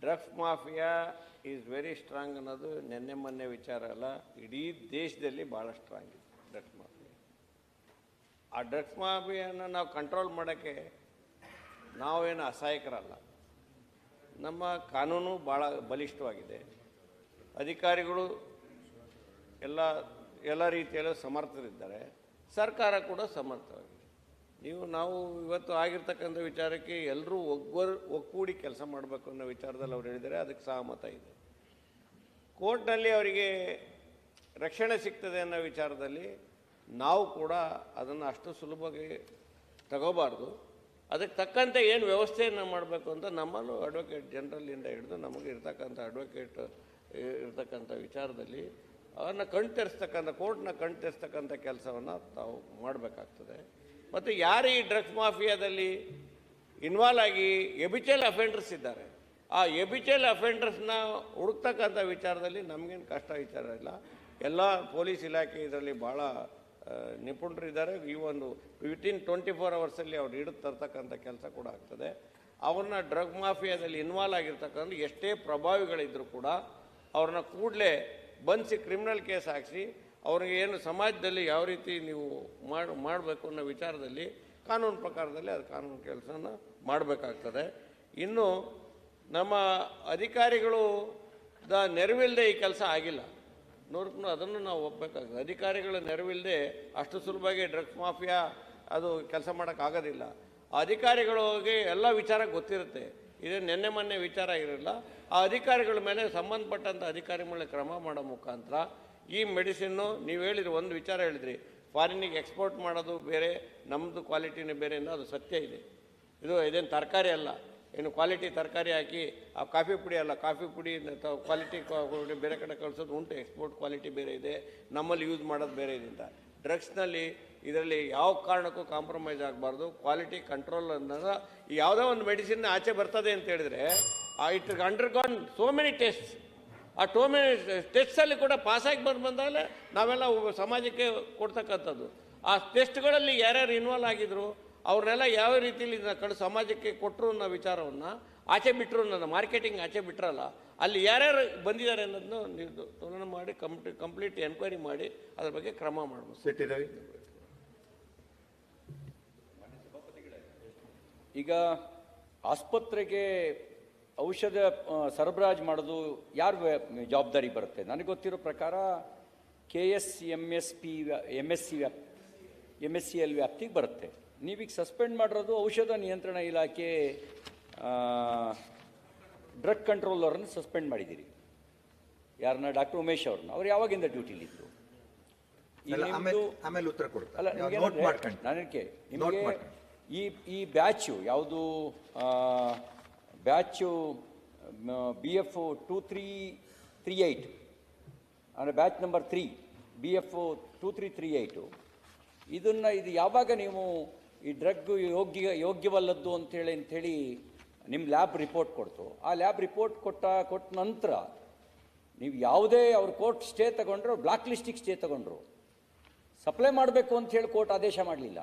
Drugs mafia is very strong ಅನ್ನೋದು ನಿನ್ನೆ ಮೊನ್ನೆ ವಿಚಾರ ಅಲ್ಲ. ಇಡೀ ದೇಶದಲ್ಲಿ ಭಾಳ ಸ್ಟ್ರಾಂಗ್ ಇದೆ ಡ್ರಗ್ಸ್ ಮಾಫಿಯಾ. ಆ ಡ್ರಗ್ಸ್ ಮಾಫಿಯನ್ನು ನಾವು ಕಂಟ್ರೋಲ್ ಮಾಡೋಕ್ಕೆ ನಾವೇನು ಅಸಹಾಯಕರಲ್ಲ. ನಮ್ಮ ಕಾನೂನು ಭಾಳ ಬಲಿಷ್ಠವಾಗಿದೆ. ಅಧಿಕಾರಿಗಳು ಎಲ್ಲ ಎಲ್ಲ ರೀತಿಯಲ್ಲೂ ಸಮರ್ಥರಿದ್ದಾರೆ. ಸರ್ಕಾರ ಕೂಡ ಸಮರ್ಥವಾಗಿದೆ. ನೀವು, ನಾವು ಇವತ್ತು ಆಗಿರ್ತಕ್ಕಂಥ ವಿಚಾರಕ್ಕೆ ಎಲ್ಲರೂ ಒಗ್ಗರ್, ಒಗ್ಗೂಡಿ ಕೆಲಸ ಮಾಡಬೇಕು ಅನ್ನೋ ವಿಚಾರದಲ್ಲಿ ಅವ್ರು ಹೇಳಿದರೆ ಅದಕ್ಕೆ ಸಹಮತ ಇದೆ. ಕೋರ್ಟ್ನಲ್ಲಿ ಅವರಿಗೆ ರಕ್ಷಣೆ ಸಿಗ್ತದೆ ಅನ್ನೋ ವಿಚಾರದಲ್ಲಿ ನಾವು ಕೂಡ ಅದನ್ನು ಅಷ್ಟು ಸುಲಭವಾಗಿ ತಗೋಬಾರ್ದು. ಅದಕ್ಕೆ ತಕ್ಕಂತೆ ಏನು ವ್ಯವಸ್ಥೆಯನ್ನು ಮಾಡಬೇಕು ಅಂತ ನಮ್ಮಲ್ಲೂ ಅಡ್ವೊಕೇಟ್ ಜನರಲ್ಲಿಂದ ಹಿಡಿದು ನಮಗೆ ಇರ್ತಕ್ಕಂಥ ಅಡ್ವೊಕೇಟ್ ಇರ್ತಕ್ಕಂಥ ವಿಚಾರದಲ್ಲಿ ಅವನ್ನ ಕಣ್ತರಿಸ್ತಕ್ಕಂಥ, ಕೋರ್ಟ್ನ ಕಣ್ತರಿಸ್ತಕ್ಕಂಥ ಕೆಲಸವನ್ನು ತಾವು ಮಾಡಬೇಕಾಗ್ತದೆ. ಮತ್ತು ಯಾರು ಈ ಡ್ರಗ್ಸ್ ಮಾಫಿಯಾದಲ್ಲಿ ಇನ್ವಾಲ್ವ್ ಆಗಿ ಎಬಿಚಲ್ ಅಫೆಂಡರ್ಸ್ ಇದ್ದಾರೆ? ಆ ಎಬಿಚಲ್ ಅಫೆಂಡರ್ಸ್ನ ಹುಡುಕ್ತಕ್ಕಂಥ ವಿಚಾರದಲ್ಲಿ ನಮಗೇನು ಕಷ್ಟ ವಿಚಾರ ಇಲ್ಲ. ಎಲ್ಲ ಪೊಲೀಸ್ ಇಲಾಖೆ ಇದರಲ್ಲಿ ಭಾಳ ನಿಪುಣರಿದ್ದಾರೆ. ಈ ಒಂದು ವಿತಿನ್ ಟ್ವೆಂಟಿ ಫೋರ್ ಅವರ್ಸಲ್ಲಿ ಅವ್ರು ಹಿಡಿದು ತರ್ತಕ್ಕಂಥ ಕೆಲಸ ಕೂಡ ಆಗ್ತದೆ. ಅವ್ರನ್ನ ಡ್ರಗ್ ಮಾಫಿಯಾದಲ್ಲಿ ಇನ್ವಾಲ್ವ್ ಆಗಿರ್ತಕ್ಕಂಥ ಎಷ್ಟೇ ಪ್ರಭಾವಿಗಳಿದ್ದರೂ ಕೂಡ ಅವ್ರನ್ನ ಕೂಡಲೇ ಬಂಧಿಸಿ ಕ್ರಿಮಿನಲ್ ಕೇಸ್ ಹಾಕಿಸಿ ಅವ್ರಿಗೆ ಏನು ಸಮಾಜದಲ್ಲಿ ಯಾವ ರೀತಿ ನೀವು ಮಾಡಿ, ಮಾಡಬೇಕು ಅನ್ನೋ ವಿಚಾರದಲ್ಲಿ ಕಾನೂನು ಪ್ರಕಾರದಲ್ಲಿ ಅದು ಕಾನೂನು ಕೆಲಸನ ಮಾಡಬೇಕಾಗ್ತದೆ. ಇನ್ನು ನಮ್ಮ ಅಧಿಕಾರಿಗಳು ದ ನೆರವಿಲ್ಲದೆ ಈ ಕೆಲಸ ಆಗಿಲ್ಲ. ನೂರಕ್ಕೂ ಅದನ್ನು ನಾವು ಒಪ್ಪಬೇಕಾಗ್ತದೆ ಅಧಿಕಾರಿಗಳ ನೆರವಿಲ್ಲದೆ ಅಷ್ಟು ಸುಲಭವಾಗಿ ಡ್ರಗ್ಸ್ ಮಾಫಿಯಾ ಅದು ಕೆಲಸ ಮಾಡೋಕ್ಕಾಗೋದಿಲ್ಲ ಅಧಿಕಾರಿಗಳಿಗೆ ಎಲ್ಲ ವಿಚಾರ ಗೊತ್ತಿರುತ್ತೆ. ಇದೇ ನಿನ್ನೆ ಮೊನ್ನೆ ವಿಚಾರ ಇರಲಿಲ್ಲ ಆ ಅಧಿಕಾರಿಗಳ ಮೇಲೆ ಸಂಬಂಧಪಟ್ಟಂಥ ಅಧಿಕಾರಿಗಳ ಕ್ರಮ ಮಾಡೋ ಮುಖಾಂತರ ಈ ಮೆಡಿಸಿನ್ನು ನೀವು ಹೇಳಿದ್ರಿ ಒಂದು ವಿಚಾರ ಹೇಳಿದ್ರಿ. ಫಾರಿನಿಗೆ ಎಕ್ಸ್ಪೋರ್ಟ್ ಮಾಡೋದು ಬೇರೆ ನಮ್ಮದು ಕ್ವಾಲಿಟಿನೇ ಬೇರೆ ಅಂದರೆ ಅದು ಸತ್ಯ ಇದೆ. ಇದು ಇದೇನು ತರಕಾರಿ ಅಲ್ಲ. ಏನು ಕ್ವಾಲಿಟಿ ತರಕಾರಿ ಹಾಕಿ, ಆ ಕಾಫಿ ಪುಡಿ ಅಲ್ಲ, ಕಾಫಿ ಪುಡಿ ಕ್ವಾಲಿಟಿ ಬೇರೆ ಕಡೆ ಕಳಿಸೋದು ಉಂಟು, ಎಕ್ಸ್ಪೋರ್ಟ್ ಕ್ವಾಲಿಟಿ ಬೇರೆ ಇದೆ, ನಮ್ಮಲ್ಲಿ ಯೂಸ್ ಮಾಡೋದು ಬೇರೆ ಇದೆ ಅಂತ. ಡ್ರಗ್ಸ್ನಲ್ಲಿ ಇದರಲ್ಲಿ ಯಾವ ಕಾರಣಕ್ಕೂ ಕಾಂಪ್ರಮೈಸ್ ಆಗಬಾರ್ದು. ಕ್ವಾಲಿಟಿ ಕಂಟ್ರೋಲ್ ಅನ್ನೋದು ಯಾವುದೋ ಒಂದು ಮೆಡಿಸಿನ್ ಆಚೆ ಬರ್ತದೆ ಅಂತ ಹೇಳಿದ್ರೆ it undergone so many test ಆ ಟೋಮೆ ಟೆಸ್ಟಲ್ಲಿ ಕೂಡ ಪಾಸಾಗಿ ಬಂದು ಬಂದಾಗಲೇ ನಾವೆಲ್ಲ ಒಬ್ಬ ಸಮಾಜಕ್ಕೆ ಕೊಡ್ತಕ್ಕಂಥದ್ದು. ಆ ಟೆಸ್ಟ್ಗಳಲ್ಲಿ ಯಾರ್ಯಾರು ಇನ್ವಾಲ್ವ್ ಆಗಿದ್ರು ಅವ್ರನ್ನೆಲ್ಲ ಯಾವ ರೀತಿಯಲ್ಲಿ ಇದನ್ನ ಕಡೆ ಸಮಾಜಕ್ಕೆ ಕೊಟ್ಟರು ಅನ್ನೋ ವಿಚಾರವನ್ನು ಆಚೆ ಬಿಟ್ಟರು ನನ್ನ ಮಾರ್ಕೆಟಿಂಗ್ ಆಚೆ ಬಿಟ್ರಲ್ಲ ಅಲ್ಲಿ ಯಾರ್ಯಾರು ಬಂದಿದ್ದಾರೆ ಅನ್ನೋದನ್ನು ನೀವು ತುಲನೆ ಮಾಡಿ ಕಂಪ್ಲೀಟ್ ಕಂಪ್ಲೀಟ್ ಎನ್ಕ್ವೈರಿ ಮಾಡಿ ಅದ್ರ ಬಗ್ಗೆ ಕ್ರಮ ರವಿ ಈಗ ಆಸ್ಪತ್ರೆಗೆ ಔಷಧ ಸರಬರಾಜು ಮಾಡೋದು ಯಾರ ಜವಾಬ್ದಾರಿ ಬರುತ್ತೆ? ನನಗೆ ಗೊತ್ತಿರೋ ಪ್ರಕಾರ K S M S P M S C ವ್ಯಾಪ್ತಿ ಎಂ ಎಸ್ ಸಿ ಎಲ್ ವ್ಯಾಪ್ತಿಗೆ ಬರುತ್ತೆ. ನೀವೀಗ ಸಸ್ಪೆಂಡ್ ಮಾಡಿರೋದು ಔಷಧ ನಿಯಂತ್ರಣ ಇಲಾಖೆ ಡ್ರಗ್ ಕಂಟ್ರೋಲರನ್ನು ಸಸ್ಪೆಂಡ್ ಮಾಡಿದ್ದೀರಿ. ಯಾರನ್ನ ಡಾಕ್ಟರ್ ಉಮೇಶ್ ಅವ್ರನ್ನ. ಅವ್ರು ಯಾವಾಗಿಂದ ಡ್ಯೂಟಿಲಿದ್ದು? ಆಮೇಲೆ ಉತ್ತರ ಅಲ್ಲ ನನಗೆ ನಿಮಗೆ ಈ ಈ ಬ್ಯಾಚು ಯಾವುದು batch B F two three three eight ಅಂದರೆ batch number three B F two three three eight ಇದನ್ನು ಇದು ಯಾವಾಗ ನೀವು ಈ ಡ್ರಗ್ ಯೋಗ್ಯ, ಯೋಗ್ಯವಲ್ಲದ್ದು ಅಂತೇಳಿ ಅಂಥೇಳಿ ನಿಮ್ಮ ಲ್ಯಾಬ್ ರಿಪೋರ್ಟ್ ಕೊಡ್ತು. ಆ ಲ್ಯಾಬ್ ರಿಪೋರ್ಟ್ ಕೊಟ್ಟ ಕೊಟ್ಟ ನಂತರ ನೀವು ಯಾವುದೇ ಅವ್ರು ಕೋರ್ಟ್ ಸ್ಟೇ ತಗೊಂಡ್ರು ಬ್ಲಾಕ್ ಲಿಸ್ಟಿಗೆ ಸ್ಟೇ ತಗೊಂಡ್ರು. ಸಪ್ಲೈ ಮಾಡಬೇಕು ಅಂತ ಹೇಳಿ ಕೋರ್ಟ್ ಆದೇಶ ಮಾಡಲಿಲ್ಲ.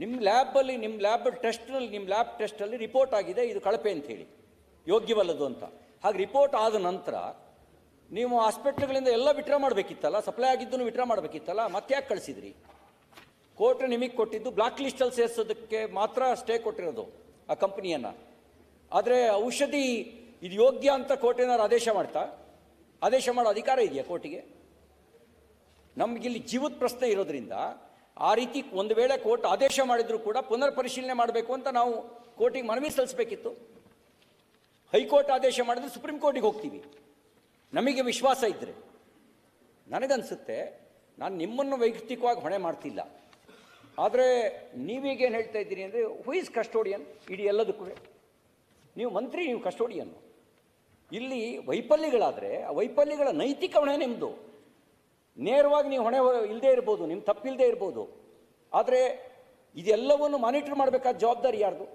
ನಿಮ್ಮ ಲ್ಯಾಬಲ್ಲಿ ನಿಮ್ಮ ಲ್ಯಾಬ್ ಟೆಸ್ಟ್ನಲ್ಲಿ ನಿಮ್ಮ ಲ್ಯಾಬ್ ಟೆಸ್ಟಲ್ಲಿ ರಿಪೋರ್ಟ್ ಆಗಿದೆ, ಇದು ಕಳಪೆ ಅಂತ ಹೇಳಿ ಯೋಗ್ಯವಲ್ಲದು ಅಂತ. ಹಾಗೆ ರಿಪೋರ್ಟ್ ಆದ ನಂತರ ನೀವು ಹಾಸ್ಪಿಟ್ಲ್ಗಳಿಂದ ಎಲ್ಲ ವಿಟ್ರಾ ಮಾಡಬೇಕಿತ್ತಲ್ಲ ಸಪ್ಲೈ ಆಗಿದ್ದನ್ನು ವಿಟ್ರಾ ಮಾಡಬೇಕಿತ್ತಲ್ಲ, ಮತ್ತೆ ಯಾಕೆ ಕಳಿಸಿದ್ರಿ? ಕೋರ್ಟ್ ನಿಮಗೆ ಕೊಟ್ಟಿದ್ದು ಬ್ಲಾಕ್ ಲಿಸ್ಟಲ್ಲಿ ಸೇರಿಸೋದಕ್ಕೆ ಮಾತ್ರ ಸ್ಟೇ ಕೊಟ್ಟಿರೋದು ಆ ಕಂಪ್ನಿಯನ್ನು ಆದರೆ ಔಷಧಿ ಇದು ಯೋಗ್ಯ ಅಂತ ಕೋರ್ಟ್ ಏನಾದ್ರು ಆದೇಶ ಮಾಡ್ತಾ? ಆದೇಶ ಮಾಡೋ ಅಧಿಕಾರ ಇದೆಯಾ ಕೋರ್ಟಿಗೆ ನಮಗಿಲ್ಲಿ ಜೀವದ ಪ್ರಶ್ನೆ ಇರೋದ್ರಿಂದ ಆ ರೀತಿ ಒಂದು ವೇಳೆ ಕೋರ್ಟ್ ಆದೇಶ ಮಾಡಿದರೂ ಕೂಡ ಪುನರ್ ಪರಿಶೀಲನೆ ಮಾಡಬೇಕು ಅಂತ ನಾವು ಕೋರ್ಟಿಗೆ ಮನವಿ ಸಲ್ಲಿಸಬೇಕಿತ್ತು. ಹೈಕೋರ್ಟ್ ಆದೇಶ ಮಾಡಿದ್ರೆ ಸುಪ್ರೀಂ ಕೋರ್ಟಿಗೆ ಹೋಗ್ತೀವಿ. ನಮಗೆ ವಿಶ್ವಾಸ ಇದ್ದರೆ ನನಗನ್ಸುತ್ತೆ, ನಾನು ನಿಮ್ಮನ್ನು ವೈಯಕ್ತಿಕವಾಗಿ ಹೊಣೆ ಮಾಡ್ತಿಲ್ಲ. ಆದರೆ ನೀವೀಗೇನು ಹೇಳ್ತಾ ಇದ್ದೀರಿ ಅಂದರೆ ಹೂ ಇಸ್ ಕಸ್ಟೋಡಿಯನ್ ಇಡೀ ಎಲ್ಲದಕ್ಕೂ. ನೀವು ಮಂತ್ರಿ, ನೀವು ಕಸ್ಟೋಡಿಯನ್ನು ಇಲ್ಲಿ ವೈಫಲ್ಯಗಳಾದರೆ, ಆ ವೈಫಲ್ಯಗಳ ನೈತಿಕ ಹೊಣೆ ನಿಮ್ಮದು ನೇರವಾಗಿ ನೀವು ಹೊಣೆ ಇಲ್ಲದೆ ಇರ್ಬೋದು ನಿಮ್ಮ ತಪ್ಪಿಲ್ಲದೆ ಇರ್ಬೋದು. ಆದರೆ ಇದೆಲ್ಲವನ್ನು ಮಾನಿಟರ್ ಮಾಡಬೇಕಾದ ಜವಾಬ್ದಾರಿ ಯಾರ್ದು?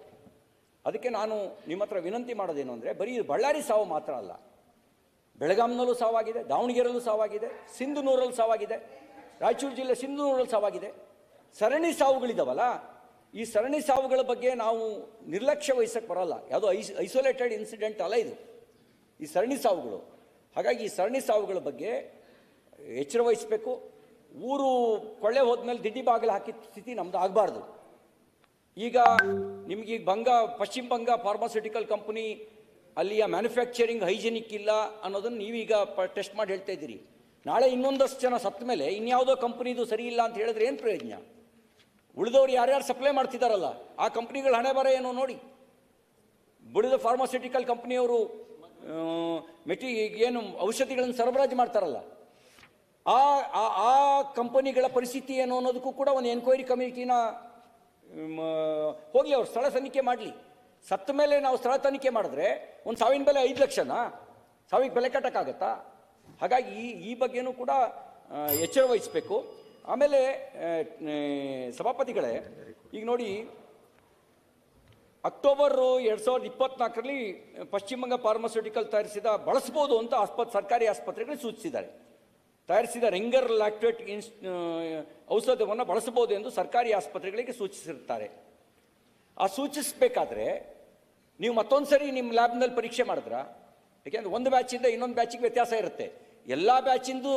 ಅದಕ್ಕೆ ನಾನು ನಿಮ್ಮ ಹತ್ರ ವಿನಂತಿ ಮಾಡೋದೇನು ಅಂದರೆ, ಬರೀ ಬಳ್ಳಾರಿ ಸಾವು ಮಾತ್ರ ಅಲ್ಲ. ಬೆಳಗಾಂನಲ್ಲೂ ಸಾವಾಗಿದೆ, ದಾವಣಗೆರೆಯಲ್ಲೂ ಸಾವಾಗಿದೆ, ಸಿಂಧುನೂರಲ್ಲಿ ಸಾವಾಗಿದೆ, ರಾಯಚೂರು ಜಿಲ್ಲೆ ಸಿಂಧುನೂರಲ್ಲಿ ಸಾವಾಗಿದೆ. ಸರಣಿ ಸಾವುಗಳಿದಾವಲ್ಲ, ಈ ಸರಣಿ ಸಾವುಗಳ ಬಗ್ಗೆ ನಾವು ನಿರ್ಲಕ್ಷ್ಯ ವಹಿಸಕ್ಕೆ ಬರೋಲ್ಲ. ಯಾವುದೋ ಐಸ್ ಐಸೋಲೇಟೆಡ್ ಇನ್ಸಿಡೆಂಟ್ ಅಲ್ಲ ಇದು. ಈ ಸರಣಿ ಸಾವುಗಳು. ಹಾಗಾಗಿ ಈ ಸರಣಿ ಸಾವುಗಳ ಬಗ್ಗೆ ಎಚ್ಚರ ವಹಿಸಬೇಕು ಊರು ಕೊಳ್ಳೆ ಹೋದ್ಮೇಲೆ ದಿಡ್ಡಿ ಬಾಗಿಲು ಹಾಕಿದ ಸ್ಥಿತಿ ನಮ್ದು ಆಗಬಾರ್ದು. ಈಗ ನಿಮಗೆ ಬಂಗ ಪಶ್ಚಿಮ ಬಂಗ ಫಾರ್ಮಾಸ್ಯೂಟಿಕಲ್ ಕಂಪನಿ ಅಲ್ಲಿಯ ಮ್ಯಾನುಫ್ಯಾಕ್ಚರಿಂಗ್ ಹೈಜಿನಿಕ್ ಇಲ್ಲ ಅನ್ನೋದನ್ನು ನೀವೀಗ ಪ ಟೆಸ್ಟ್ ಮಾಡಿ ಹೇಳ್ತಾ ಇದ್ದೀರಿ. ನಾಳೆ ಇನ್ನೊಂದಷ್ಟು ಜನ ಸತ್ತ ಮೇಲೆ ಇನ್ಯಾವುದೋ ಕಂಪ್ನಿದು ಸರಿ ಇಲ್ಲ ಅಂತ ಹೇಳಿದ್ರೆ ಏನು ಪ್ರಯೋಜನ? ಉಳಿದವ್ರು ಯಾರ್ಯಾರು ಸಪ್ಲೈ ಮಾಡ್ತಿದ್ದಾರಲ್ಲ ಆ ಕಂಪ್ನಿಗಳ ಹಣೆ ಬರ ಏನೋ ನೋಡಿ. ಉಳಿದ ಫಾರ್ಮಾಸ್ಯೂಟಿಕಲ್ ಕಂಪ್ನಿಯವರು ಮೆಟಿ, ಏನು ಔಷಧಿಗಳನ್ನು ಸರಬರಾಜು ಮಾಡ್ತಾರಲ್ಲ ಆ, ಆ- ಆ ಕಂಪನಿಗಳ ಪರಿಸ್ಥಿತಿ ಏನು ಅನ್ನೋದಕ್ಕೂ ಕೂಡ ಒಂದು ಎನ್ಕ್ವೈರಿ ಕಮಿಟಿನ ಹೋಗಲಿ ಅವ್ರು ಸ್ಥಳ ತನಿಖೆ ಮಾಡಲಿ. ಸತ್ತ ಮೇಲೆ ನಾವು ಸ್ಥಳ ತನಿಖೆ ಮಾಡಿದ್ರೆ ಒಂದು ಸಾವಿನ ಬೆಲೆ ಐದು ಲಕ್ಷನಾ? ಸಾವಿಗೆ ಬೆಲೆ ಕಟ್ಟಕ್ಕಾಗತ್ತಾ? ಹಾಗಾಗಿ ಈ ಈ ಬಗ್ಗೆನೂ ಕೂಡ ಎಚ್ಚರ ವಹಿಸಬೇಕು. ಆಮೇಲೆ ಸಭಾಪತಿಗಳೇ, ಈಗ ನೋಡಿ, ಅಕ್ಟೋಬರ್ ಎರಡು ಸಾವಿರದ ಇಪ್ಪತ್ನಾಲ್ಕರಲ್ಲಿ ಪಶ್ಚಿಮ ಬಂಗಾಳ ಫಾರ್ಮಸ್ಯೂಟಿಕಲ್ ತಯಾರಿಸಿದ ಬಳಸ್ಬೋದು ಅಂತ ಆಸ್ಪತ್, ಸರ್ಕಾರಿ ಆಸ್ಪತ್ರೆಗಳು ಸೂಚಿಸಿದ್ದಾರೆ. ತಯಾರಿಸಿದ ರೆಂಗರ್ ಲ್ಯಾಕ್ಟೇಟ್ ಇನ್ಸ್ ಔಷಧವನ್ನು ಬಳಸಬಹುದು ಎಂದು ಸರ್ಕಾರಿ ಆಸ್ಪತ್ರೆಗಳಿಗೆ ಸೂಚಿಸಿರ್ತಾರೆ ಆ ಸೂಚಿಸಬೇಕಾದ್ರೆ ನೀವು ಮತ್ತೊಂದು ಸರಿ ನಿಮ್ಮ ಲ್ಯಾಬ್ನಲ್ಲಿ ಪರೀಕ್ಷೆ ಮಾಡಿದ್ರಾ? ಯಾಕೆಂದ್ರೆ ಒಂದು ಬ್ಯಾಚಿಂದ ಇನ್ನೊಂದು ಬ್ಯಾಚಿಗೆ ವ್ಯತ್ಯಾಸ ಇರುತ್ತೆ. ಎಲ್ಲ ಬ್ಯಾಚಿಂದು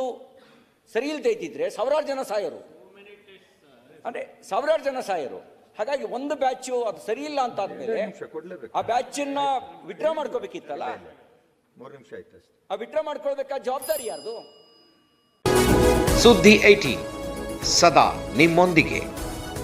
ಸರಿ ಇಲ್ಲದೆ ಇದ್ದಿದ್ರೆ ಸಾವಿರಾರು ಜನ ಸಾಯರು. ಅಂದರೆ ಸಾವಿರಾರು ಜನ ಸಾಯರು. ಹಾಗಾಗಿ ಒಂದು ಬ್ಯಾಚು ಅದು ಸರಿ ಇಲ್ಲ ಅಂತ ಆದ್ಮೇಲೆ ಆ ಬ್ಯಾಚನ್ನ ವಿಡ್ರಾ ಮಾಡ್ಕೋಬೇಕಿತ್ತಲ್ಲ? ಮೂರು ನಿಮಿಷ ಆಯ್ತು ಆ ವಿಡ್ರಾ ಮಾಡ್ಕೊಳ್ಬೇಕಾದ ಜವಾಬ್ದಾರಿ ಯಾರ್ದು? सुद्धि 80 सदा निम्मन